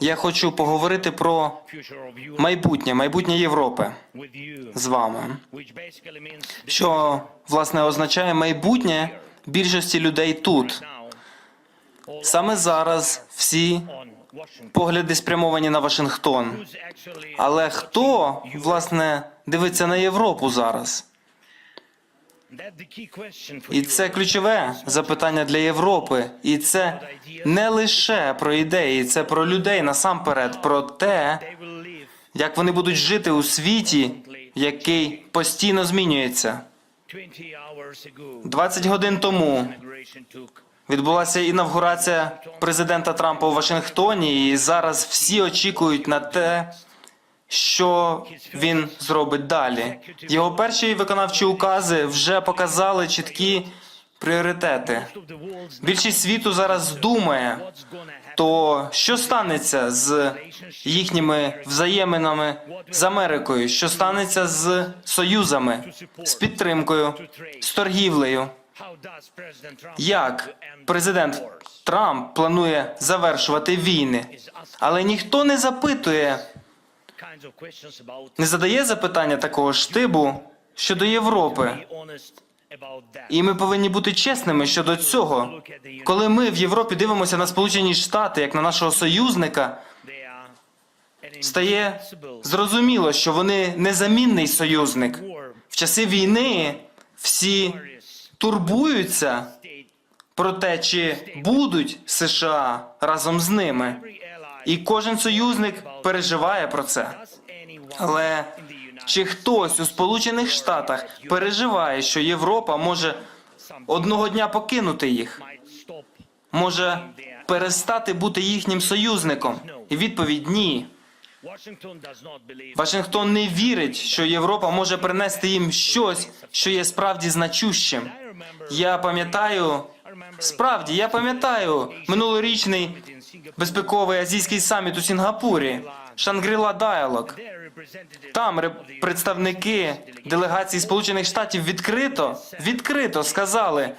Я хочу поговорити про майбутнє, майбутнє Європи з вами, що власне означає майбутнє більшості людей тут. Саме зараз всі погляди спрямовані на Вашингтон. Але хто власне дивиться на Європу зараз? І це ключове запитання для Європи. І це не лише про ідеї, це про людей насамперед, про те, як вони будуть жити у світі, який постійно змінюється. 20 годин тому відбулася інавгурація президента Трампа у Вашингтоні, і зараз всі очікують на те, що він зробить далі. Його перші виконавчі укази вже показали чіткі пріоритети. Більшість світу зараз думає, то що станеться з їхніми взаєминами з Америкою, що станеться з союзами, з підтримкою, з торгівлею. Як президент Трамп планує завершувати війни, але ніхто не запитує, не задає запитання такого штибу щодо Європи. І ми повинні бути чесними щодо цього. Коли ми в Європі дивимося на Сполучені Штати як на нашого союзника, стає зрозуміло, що вони незамінний союзник. В часи війни всі турбуються про те, чи будуть США разом з ними. І кожен союзник переживає про це. Але чи хтось у Сполучених Штатах переживає, що Європа може одного дня покинути їх, може перестати бути їхнім союзником? І відповідь ні. Вашингтон не вірить, що Європа може принести їм щось, що є справді значущим. Я пам'ятаю, справді, я пам'ятаю минулорічний безпековий азійський саміт у Сінгапурі, Шангрила Діалог. Там ре- представники делегації Сполучених Штатів відкрито відкрито сказали,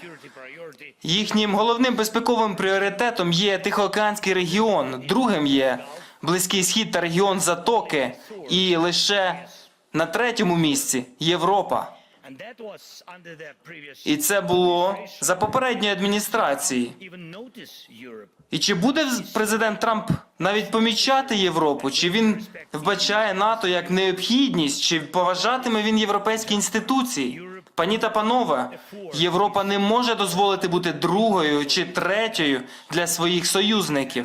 їхнім головним безпековим пріоритетом є Тихоокеанський регіон, другим є Близький Схід та регіон Затоки, і лише на третьому місці Європа. І це було за попередньої адміністрації. І чи буде президент Трамп навіть помічати Європу? Чи він вбачає НАТО як необхідність? Чи поважатиме він європейські інституції? Пані та панове, Європа не може дозволити бути другою чи третьою для своїх союзників.